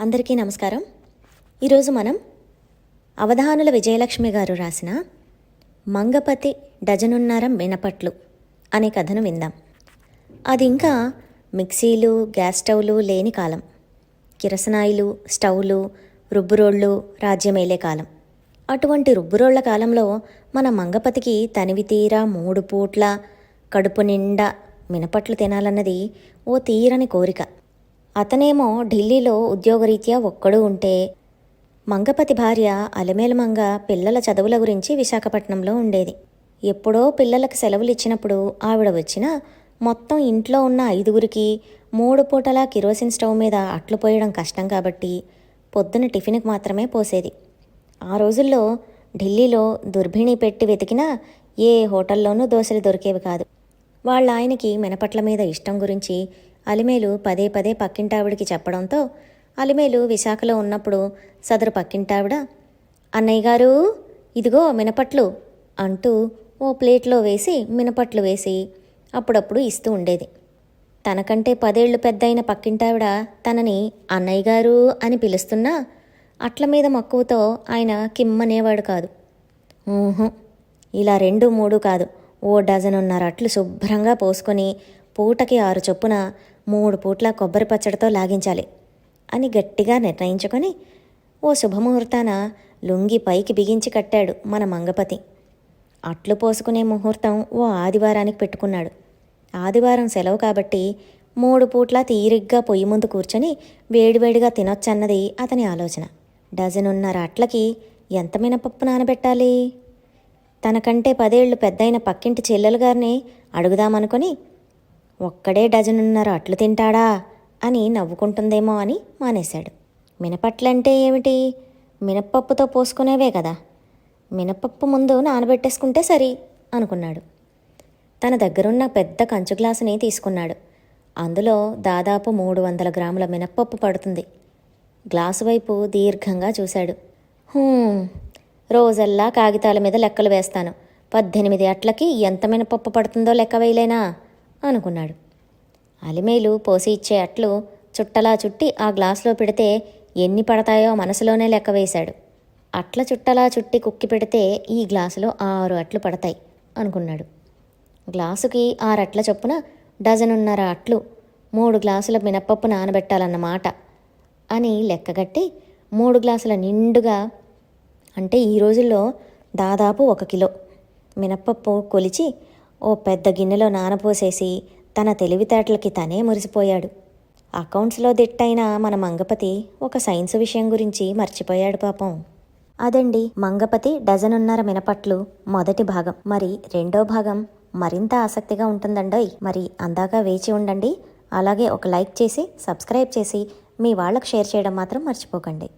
అందరికీ నమస్కారం. ఈరోజు మనం అవధానుల విజయలక్ష్మి గారు రాసిన మంగపతి డజనున్నరం మినపట్లు అనే కథను విందాం. అది ఇంకా మిక్సీలు గ్యాస్ స్టవ్లు లేని కాలం. కిరసనాయిలు స్టవ్లు రుబ్బురోళ్ళు రాజ్యమేలే కాలం. అటువంటి రుబ్బురోళ్ళ కాలంలో మన మంగపతికి తనివి తీరా మూడు పూట్ల కడుపు నిండా మినపట్లు తినాలన్నది ఓ తీరని కోరిక. అతనేమో ఢిల్లీలో ఉద్యోగరీత్యా ఒక్కడు ఉంటే మంగపతి భార్య అలమేలు మంగ పిల్లల చదువుల గురించి విశాఖపట్నంలో ఉండేది. ఎప్పుడో పిల్లలకు సెలవులు ఇచ్చినప్పుడు ఆవిడ వచ్చినా మొత్తం ఇంట్లో ఉన్న ఐదుగురికి మూడు పూటలా కిరోసిన్ స్టవ్ మీద అట్లు పోయడం కష్టం కాబట్టి పొద్దున టిఫిన్కి మాత్రమే పోసేది. ఆ రోజుల్లో ఢిల్లీలో దుర్భిణి పెట్టి వెతికినా ఏ హోటల్లోనూ దోశలు దొరికేవి కాదు. వాళ్ళ ఆయనకి మినపట్ల మీద ఇష్టం గురించి అలిమేలు పదే పదే పక్కింటావిడికి చెప్పడంతో అలిమేలు విశాఖలో ఉన్నప్పుడు సదరు పక్కింటావిడ అన్నయ్య గారు ఇదిగో మినపట్లు అంటూ ఓ ప్లేట్లో వేసి మినపట్లు వేసి అప్పుడప్పుడు ఇస్తూ ఉండేది. తనకంటే పదేళ్ళు పెద్దయిన పక్కింటావిడ తనని అన్నయ్య గారు అని పిలుస్తున్నా అట్ల మీద మక్కువతో ఆయన కిమ్మనేవాడు కాదు. ఊహు ఇలా రెండు మూడు కాదు ఓ డజనున్నర అట్లు శుభ్రంగా పోసుకొని పూటకి ఆరు చొప్పున మూడు పూట్ల కొబ్బరి పచ్చడితో లాగించాలి అని గట్టిగా నిర్ణయించుకొని ఓ శుభముహూర్తాన లుంగి పైకి బిగించి కట్టాడు మన మంగపతి. అట్లు పోసుకునే ముహూర్తం ఓ ఆదివారానికి పెట్టుకున్నాడు. ఆదివారం సెలవు కాబట్టి మూడు పూట్ల తీరిగ్గా పొయ్యి ముందు కూర్చొని వేడివేడిగా తినొచ్చన్నది అతని ఆలోచన. డజనున్నర అట్లకి ఎంత మినపప్పు నానబెట్టాలి? తనకంటే పదేళ్ళు పెద్దయిన పక్కింటి చెల్లెలు గారిని అడుగుదామనుకొని ఒక్కడే డజనున్నర అట్లు తింటాడా అని నవ్వుకుంటుందేమో అని మానేశాడు. మినపట్లంటే ఏమిటి? మినప్పప్పుతో పోసుకునేవే కదా. మినపప్పు ముందు నానబెట్టేసుకుంటే సరి అనుకున్నాడు. తన దగ్గరున్న పెద్ద కంచు గ్లాసుని తీసుకున్నాడు. అందులో దాదాపు మూడు వందల గ్రాముల మినప్పప్పు పడుతుంది. గ్లాసు వైపు దీర్ఘంగా చూశాడు. రోజల్లా కాగితాల మీద లెక్కలు వేస్తాను. పద్దెనిమిది అట్లకి ఎంత మినపప్పు పడుతుందో లెక్క వేయలేనా? అనుకున్నాడు. అలిమేలు పోసి ఇచ్చే అట్లు చుట్టలా చుట్టి ఆ గ్లాసులో పెడితే ఎన్ని పడతాయో మనసులోనే లెక్క వేశాడు. అట్ల చుట్టలా చుట్టి కుక్కి పెడితే ఈ గ్లాసులో ఆరు అట్లు పడతాయి అనుకున్నాడు. గ్లాసుకి ఆరట్ల చొప్పున డజనున్నర అట్లు మూడు గ్లాసుల మినప్పప్పు నానబెట్టాలన్నమాట అని లెక్కగట్టి మూడు గ్లాసుల నిండుగా అంటే ఈ రోజుల్లో దాదాపు ఒక కిలో మినప్పప్పు కొలిచి ఓ పెద్ద గిన్నెలో నానపోసేసి తన తెలివితేటలకి తనే మురిసిపోయాడు. అకౌంట్స్లో దిట్టైన మన మంగపతి ఒక సైన్స్ విషయం గురించి మర్చిపోయాడు పాపం. అదండి మంగపతి డజనున్నర మినపట్లు మొదటి భాగం. మరి రెండో భాగం మరింత ఆసక్తిగా ఉంటుందండోయ్. మరి అందాక వేచి ఉండండి. అలాగే ఒక లైక్ చేసి సబ్స్క్రైబ్ చేసి మీ వాళ్ళకు షేర్ చేయడం మాత్రం మర్చిపోకండి.